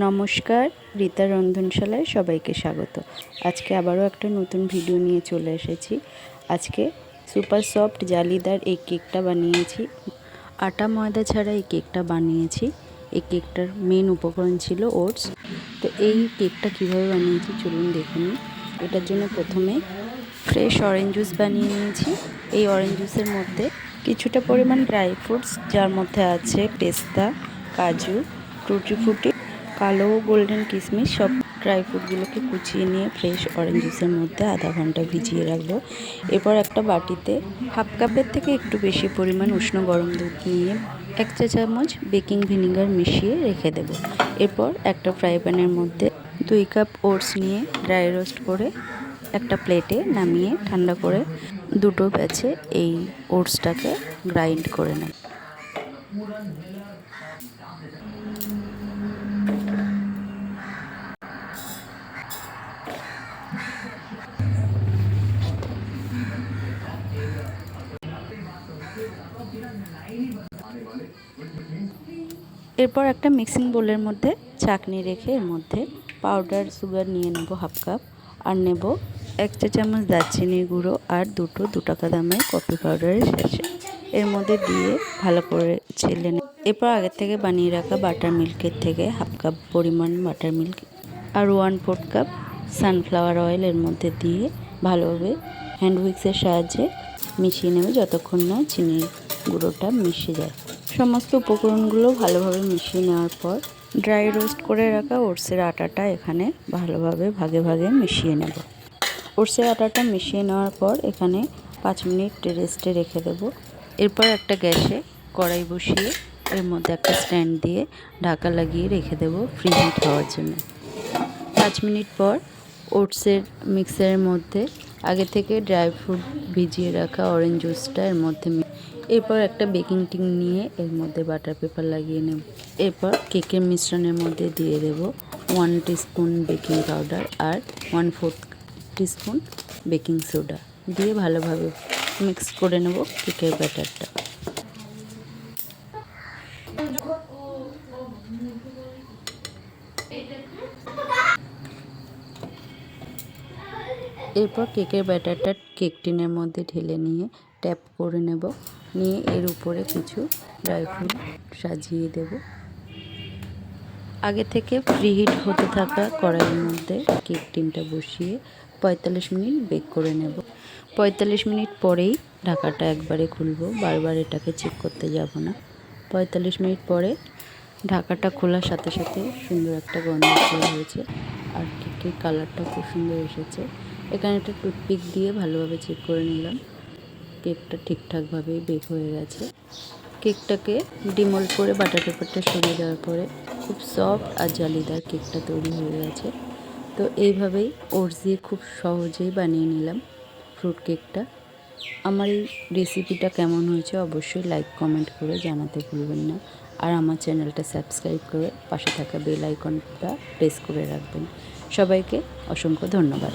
নমস্কার, রীতা রন্ধনশালায় সবাইকে স্বাগত। আজকে আবারও একটা নতুন ভিডিও নিয়ে চলে এসেছি। আজকে সুপার সফট জালিদার এই কেকটা বানিয়েছি। আটা ময়দা ছাড়া এই কেকটা বানিয়েছি। এই কেকটার মেন উপকরণ ছিল ওটস তো এই কেকটা কীভাবে বানিয়েছি চলুন দেখে নিই। এটার জন্য প্রথমে ফ্রেশ অরেঞ্জ জুস বানিয়ে নিয়েছি। এই অরেঞ্জ জুসের মধ্যে কিছুটা পরিমাণ ড্রাই ফ্রুটস যার মধ্যে আছে পেস্তা, কাজু টুটি ফুটি কালো, গোল্ডেন কিশমিশ সব ড্রাই ফ্রুটগুলোকে কুচিয়ে নিয়ে ফ্রেশ অরেঞ্জ জুসের মধ্যে আধা ঘণ্টা ভিজিয়ে রাখব। এরপর একটা বাটিতে হাফ কাপের থেকে একটু বেশি পরিমাণ উষ্ণ গরম দুধ নিয়ে এক চা চামচ বেকিং ভিনিগার মিশিয়ে রেখে দেব। এরপর একটা ফ্রাই প্যানের মধ্যে দুই কাপ ওটস নিয়ে ড্রাই রোস্ট করে একটা প্লেটে নামিয়ে ঠান্ডা করে দুটো ব্যাচে এই ওটসটাকে গ্রাইন্ড করে নেব। এরপর একটা মিক্সিং বোলের মধ্যে চাকনি রেখে এর মধ্যে পাউডার সুগার নিয়ে নেব হাফ কাপ আর নেব এক চা চামচ দারচিনির গুঁড়ো আর দুটো দু টাকা দামের কফি পাউডারের শেষে। এর মধ্যে দিয়ে ভালো করে ছেলে এরপর আগের থেকে বানিয়ে রাখা বাটার মিল্কের থেকে হাফ কাপ পরিমাণ বাটার মিল্ক আর one fourth cup sunflower oil এর মধ্যে দিয়ে ভালোভাবে হ্যান্ড উইক্সের সাহায্যে মিশিয়ে নেবে যতক্ষণ না চিনির গুঁড়োটা মিশে যায়। সমস্ত উপকরণগুলো ভালোভাবে মিশিয়ে নেওয়ার পর ড্রাই রোস্ট করে রাখা ওটসের আটাটা এখানে ভালোভাবে ভাগে ভাগে মিশিয়ে নেব। ওটসের আটাটা মিশিয়ে নেওয়ার পর এখানে পাঁচ মিনিট রেস্টে রেখে দেব। এরপর একটা গ্যাসে কড়াই বসিয়ে এর মধ্যে একটা স্ট্যান্ড দিয়ে ঢাকা লাগিয়ে রেখে দেব ফ্রি হিট হওয়ার জন্য। পাঁচ মিনিট পর ওটসের মিক্সারের মধ্যে আগে থেকে ড্রাই ফ্রুট ভিজিয়ে রাখা অরেঞ্জ জুসটা এর মধ্যে এরপর একটা বেকিং টিন নিয়ে এর মধ্যে বাটার পেপার লাগিয়ে নেব। এরপর কেকের মিশ্রণের মধ্যে দিয়ে দেব ওয়ান টিস্পুন বেকিং পাউডার আর one fourth teaspoon baking soda দিয়ে ভালোভাবে মিক্স করে নেব কেকের ব্যাটারটা। এরপর কেকের ব্যাটারটা কেক টিনের মধ্যে ঢেলে নিয়ে ট্যাপ করে নেব। নিয়ে এর উপরে কিছু ড্রাই ফ্রুট সাজিয়ে দেব। আগে থেকে ফ্রি হিট হতে থাকা কড়াইয়ের মধ্যে কেক টিনটা বসিয়ে পঁয়তাল্লিশ মিনিট বেক করে নেব। পঁয়তাল্লিশ মিনিট পরেই ঢাকাটা একবারে খুলবো, বারবার এটাকে চেক করতে যাব না। পঁয়তাল্লিশ মিনিট পরে ঢাকাটা খোলার সাথে সাথে সুন্দর একটা গন্ধ বের হয়েছে আর কেকের কালারটা খুব সুন্দর এসেছে। এখানে একটা টুথপিক দিয়ে ভালোভাবে চেক করে নিলাম। কেকটা ঠিকঠাকভাবেই বেক হয়ে গেছে। কেকটাকে ডিমোল্ড করে বাটার পেপারটা সরিয়ে দেওয়ার পরে খুব সফট আর জালিদার কেকটা তৈরি হয়ে গেছে। তো এইভাবেই ওটস দিয়ে খুব সহজেই বানিয়ে নিলাম ফ্রুট কেকটা। আমার এই রেসিপিটা কেমন হয়েছে অবশ্যই লাইক, কমেন্ট করে জানাতে ভুলবেন না। আর আমার চ্যানেলটা সাবস্ক্রাইব করে পাশে থাকা বেল আইকনটা প্রেস করে রাখবেন। সবাইকে অসংখ্য ধন্যবাদ।